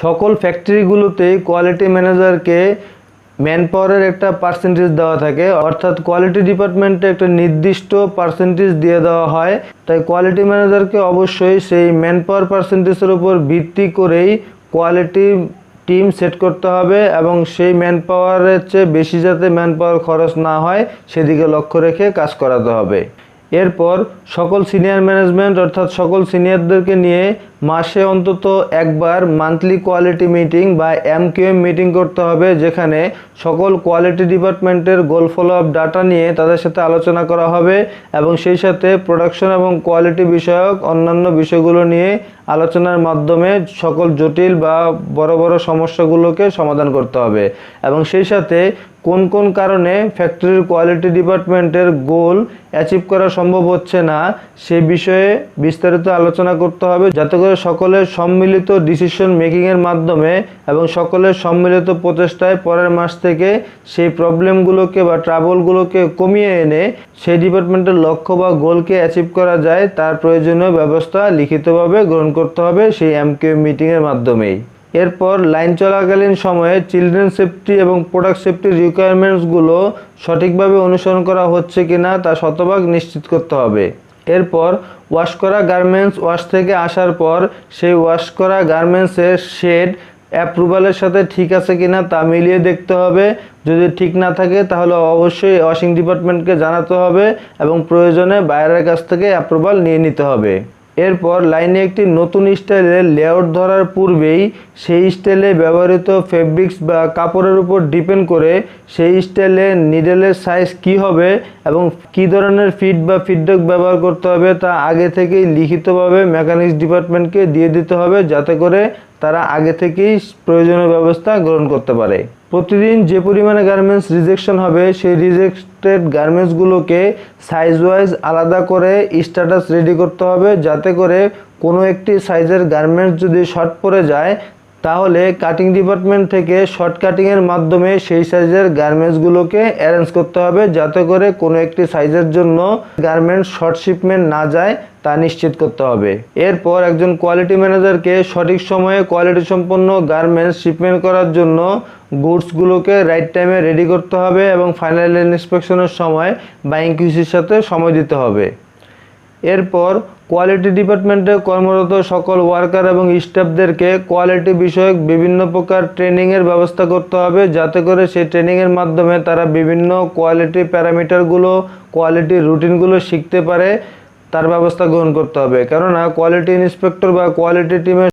সকল ফ্যাক্টরিগুলোতেই কোয়ালিটি ম্যানেজারকে ম্যান পাওয়ারের একটা পার্সেন্টেজ দেওয়া থাকে। অর্থাৎ কোয়ালিটি ডিপার্টমেন্টে একটা নির্দিষ্ট পার্সেন্টেজ দিয়ে দেওয়া হয়। তাই কোয়ালিটি ম্যানেজারকে অবশ্যই সেই ম্যান পাওয়ার পার্সেন্টেজের উপর ভিত্তি করেই কোয়ালিটি টিম সেট করতে হবে এবং সেই ম্যান পাওয়ারের চেয়ে বেশি যাতে ম্যান পাওয়ার খরচ না হয়, সেদিকে লক্ষ্য রেখে কাজ করাতে হবে। এরপর সকল সিনিয়র ম্যানেজমেন্ট অর্থাৎ সকল সিনিয়রদেরকে নিয়ে মাসে অন্তত একবার মান্থলি কোয়ালিটি মিটিং বা এমকিউএম মিটিং করতে হবে, যেখানে সকল কোয়ালিটি ডিপার্টমেন্টের গোল ফলো আপ ডাটা নিয়ে তাদের সাথে আলোচনা করা হবে এবং সেই সাথে প্রোডাকশন এবং কোয়ালিটি বিষয়ক অন্যান্য বিষয়গুলো নিয়ে আলোচনার মাধ্যমে সকল জটিল বা বড় বড় সমস্যাগুলোকে সমাধান করতে হবে। এবং সেই সাথে কোন কোন কারণে ফ্যাক্টরির কোয়ালিটি ডিপার্টমেন্টের গোল অ্যাচিভ করা সম্ভব হচ্ছে না, সে বিষয়ে বিস্তারিত আলোচনা করতে হবে। যাতে করে সকলের সম্মিলিত ডিসিশন মেকিংয়ের মাধ্যমে এবং সকলের সম্মিলিত প্রচেষ্টায় পরের মাস থেকে সেই প্রবলেমগুলোকে বা ট্রাবলগুলোকে কমিয়ে এনে সেই ডিপার্টমেন্টের লক্ষ্য বা গোলকে অ্যাচিভ করা যায়, তার প্রয়োজনীয় ব্যবস্থা লিখিতভাবে গ্রহণ করতে হবে সেই এমকিউ মিটিংয়ের মাধ্যমেই। এরপর লাইন চলাকালীন সময়ে চিলড্রেন সেফটি এবং প্রোডাক্ট সেফটির রিকোয়ারমেন্টসগুলো সঠিকভাবে অনুসরণ করা হচ্ছে কিনা তা শতভাগ নিশ্চিত করতে হবে। এরপর ওয়াশ করা গার্মেন্টস ওয়াশ থেকে আসার পর সেই ওয়াশ করা গার্মেন্টসের শেড অ্যাপ্রুভালের সাথে ঠিক আছে কিনা তা মিলিয়ে দেখতে হবে। যদি ঠিক না থাকে তাহলে অবশ্যই ওয়াশিং ডিপার্টমেন্টকে জানাতে হবে এবং প্রয়োজনে বাইরের কাছ থেকে অ্যাপ্রুভাল নিয়ে নিতে হবে। এরপর লাইনে একটি নতুন স্টাইলের লেআউট ধরার পূর্বেই সেই স্টাইলে ব্যবহৃত ফেব্রিক্স বা কাপড়ের উপর ডিপেন্ড করে সেই স্টাইলে নিডেলের সাইজ কি হবে এবং কি ধরনের ফিড বা ফিডব্যাক ব্যবহার করতে হবে তা আগে থেকেই লিখিতভাবে মেকানিক্স ডিপার্টমেন্টকে দিয়ে দিতে হবে যাতে করে তারা আগে থেকেই প্রয়োজনীয় ব্যবস্থা গ্রহণ করতে পারে। প্রতিদিন যে পরিমাণে গার্মেন্টস রিজেকশন হবে, সেই রিজেক্টেড গার্মেন্টসগুলোকে সাইজ ওয়াইজ আলাদা করে স্ট্যাটাস রেডি করতে হবে, যাতে করে কোনো একটি সাইজের গার্মেন্টস যদি শর্ট পড়ে যায়, তাহলে কাটিং ডিপার্টমেন্ট থেকে শর্ট কাটিংয়ের মাধ্যমে সেই সাইজের গার্মেন্টসগুলোকে অ্যারেঞ্জ করতে হবে, যাতে করে কোনো একটি সাইজের জন্য গার্মেন্টস শর্ট শিপমেন্ট না যায়। তা নিশ্চিত করতে হবে। এরপর একজন কোয়ালিটি ম্যানেজারকে সঠিক সময়ে কোয়ালিটি সম্পন্ন গার্মেন্টস শিপমেন্ট করার জন্য গুডসগুলোকে রাইট টাইমে রেডি করতে হবে এবং ফাইনাল ইন্সপেকশনের সময় বাইং কিউসির সাথে সময় দিতে হবে। এরপর কোয়ালিটি ডিপার্টমেন্টে কর্মরত সকল ওয়ার্কার এবং স্টাফদেরকে কোয়ালিটি বিষয়ক বিভিন্ন প্রকার ট্রেনিংয়ের ব্যবস্থা করতে হবে যাতে করে সেই ট্রেনিংয়ের মাধ্যমে তারা বিভিন্ন কোয়ালিটি প্যারামিটারগুলো কোয়ালিটি রুটিনগুলো শিখতে পারে তার ব্যবস্থা গ্রহণ করতে হবে। কেননা কোয়ালিটি ইন্সপেক্টর বা কোয়ালিটি টিমের